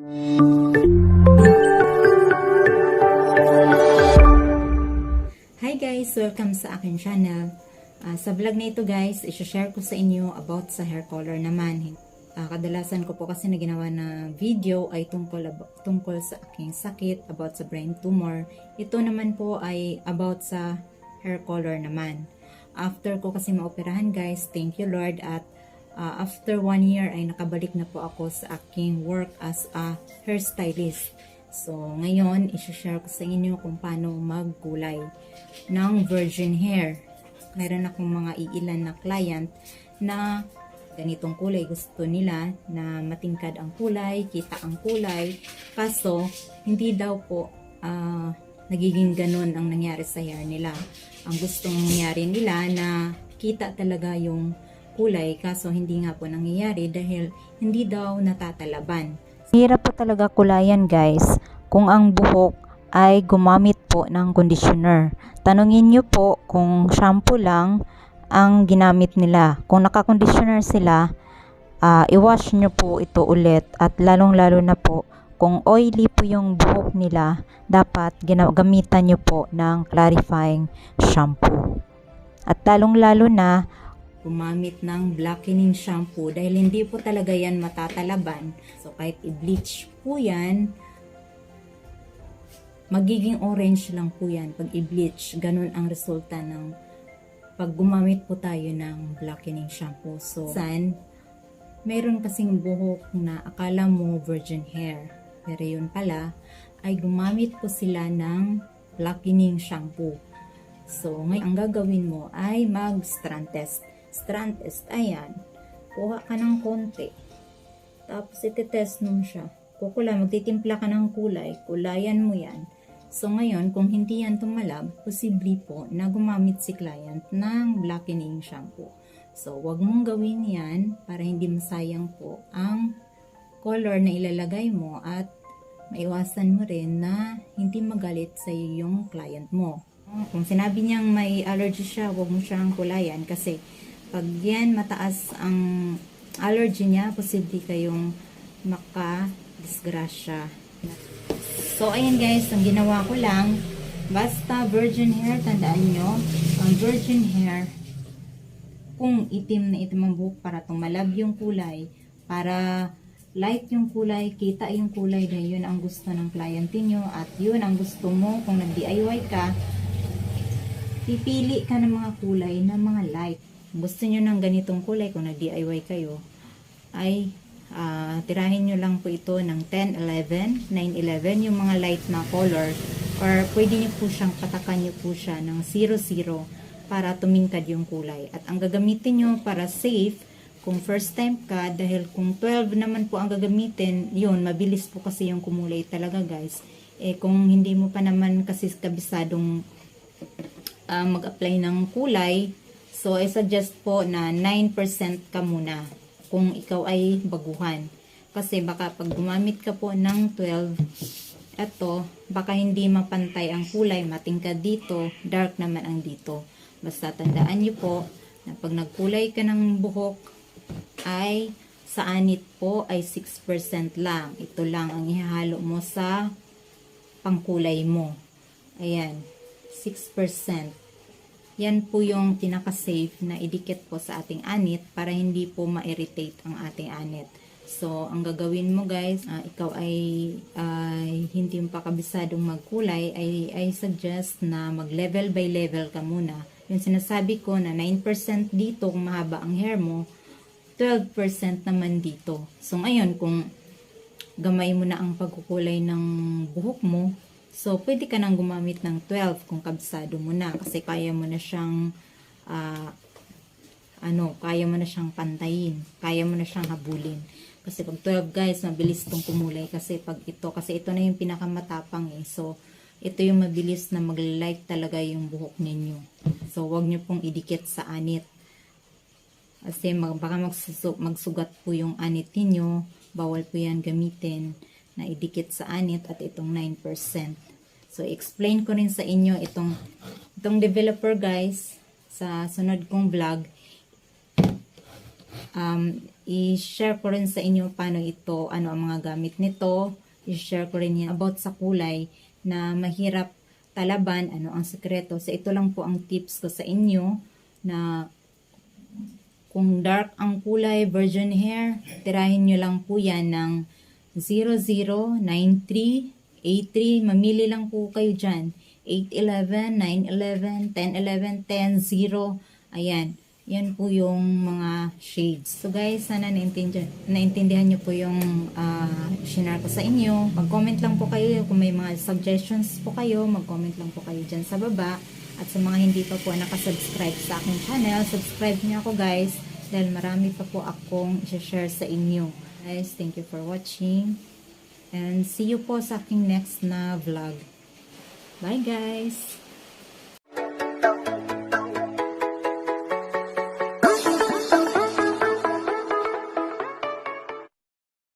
Hi guys! Welcome sa akin channel. Ah, sa vlog na ito guys, isi-share ko sa inyo about sa hair color naman. Ah, kadalasan ko po kasi na ginawa na video ay tungkol, tungkol sa aking sakit, about sa brain tumor. Ito naman po ay about sa hair color naman. After ko kasi maoperahan guys, thank you Lord at ah, after one year ay nakabalik na po ako sa aking work as a hairstylist. So, ngayon, isi-share ko sa inyo kung paano magkulay ng virgin hair. Meron akong mga iilan na client na ganitong kulay gusto nila na matingkad ang kulay, kita ang kulay. Kaso, hindi daw po ah, nagiging ganun ang nangyari sa hair nila. Ang gustong nangyari nila na kita talaga yung kulay kaso hindi nga po nangyayari dahil hindi daw natatalaban. Hirap po talaga kulayan guys kung ang buhok ay gumamit po ng conditioner. Tanungin nyo po kung shampoo lang ang ginamit nila. Kung naka-conditioner sila, ah, i-wash nyo po ito ulit at lalong-lalo na po kung oily po yung buhok nila, dapat gamitan nyo po ng clarifying shampoo. At lalong-lalo na gumamit ng blackening shampoo dahil hindi po talaga yan matatalaban. So, kahit i-bleach po yan, magiging orange lang po yan pag i-bleach. Ganun ang resulta ng pag gumamit po tayo ng blackening shampoo. So, san, meron kasing buhok na akala mo virgin hair. Pero yun pala, ay gumamit po sila ng blackening shampoo. So, ngayon, ang gagawin mo ay mag-strand test. Strand test, ayan. Kuha ka ng konti. Tapos, iti-test mo siya. Kukula, magtitimpla ka ng kulay. Kulayan mo yan. So, ngayon, kung hindi yan tumalab, posible po na gumamit si client ng blackening shampoo. So, wag mong gawin yan para hindi masayang po ang color na ilalagay mo at maiwasan mo rin na hindi magalit sa iyo yung client mo. Kung sinabi niyang may allergy siya, huwag mo siyang kulayan kasi pag yan mataas ang allergy niya, posible kayong maka-disgrasya. So, ayan guys, ang ginawa ko lang, basta virgin hair, tandaan nyo, ang virgin hair, kung itim na itim ang buhok para tumalab yung kulay, para light yung kulay, kita yung kulay dahil yun ang gusto ng client niyo at yun ang gusto mo kung nag-DIY ka, pipili ka ng mga kulay na mga light. Gusto nyo ng ganitong kulay kung nag-DIY kayo, ay ah, tirahin nyo lang po ito ng 10, 11, 9, 11, yung mga light na color or pwede nyo po siyang patakan nyo po siya ng 0, 0 para tumingkad yung kulay. At ang gagamitin nyo para safe, kung first time ka, dahil kung 12 naman po ang gagamitin, yun, mabilis po kasi yung kumulay talaga guys. Eh kung hindi mo pa naman kasi kabisadong ah, mag-apply ng kulay, so I suggest po na 9% ka muna kung ikaw ay baguhan. Kasi baka pag gumamit ka po ng 12, eto, baka hindi mapantay ang kulay, matingkad dito, dark naman ang dito. Basta tandaan niyo po na pag nagkulay ka ng buhok, ay sa anit po ay 6% lang. Ito lang ang ihahalo mo sa pangkulay mo. Ayan, 6%. Yan po yung pinaka-safe na idikit po sa ating anit para hindi po ma-irritate ang ating anit. So, ang gagawin mo guys, ah, ikaw ay, ay hindi pa kabisadong magkulay, ay, ay suggest na mag-level by level ka muna. Yung sinasabi ko na 9% dito kung mahaba ang hair mo, 12% naman dito. So, ngayon, kung gamay mo na ang pagkukulay ng buhok mo, so, pwede ka nang gumamit ng 12 kung kabisado mo na kasi kaya mo na siyang ah, ano, kaya mo na siyang pantayin, kaya mo na siyang habulin. Kasi pag 12 guys, mabilis tong kumulay kasi pag ito, kasi ito na yung pinakamatapang eh. So, ito yung mabilis na mag-like talaga yung buhok ninyo. So, wag nyo pong idikit sa anit. Kasi mag, baka magsugat po yung anit ninyo. Bawal po yan gamitin na idikit sa anit at itong 9%. So, explain ko rin sa inyo itong, itong developer guys sa sunod kong vlog. um, i-share ko rin sa inyo paano ito, ano ang mga gamit nito. I-share ko rin yan about sa kulay na mahirap talaban, ano ang sekreto. So ito lang po ang tips ko sa inyo na kung dark ang kulay, virgin hair, tirahin nyo lang po yan ng 0093 83, mamili lang po kayo dyan. 811, 911, 1011, 10, 0. Ayan. Yan po yung mga shades. So guys, sana naintindihan, naintindihan nyo po yung uh, shinare ko sa inyo. Mag-comment lang po kayo kung may mga suggestions po kayo. Mag-comment lang po kayo dyan sa baba. At sa mga hindi pa po nakasubscribe sa aking channel, subscribe niyo ako guys. Dahil marami pa po akong i-share sa inyo. Guys, thank you for watching. And see you po sa aking next na vlog. Bye guys!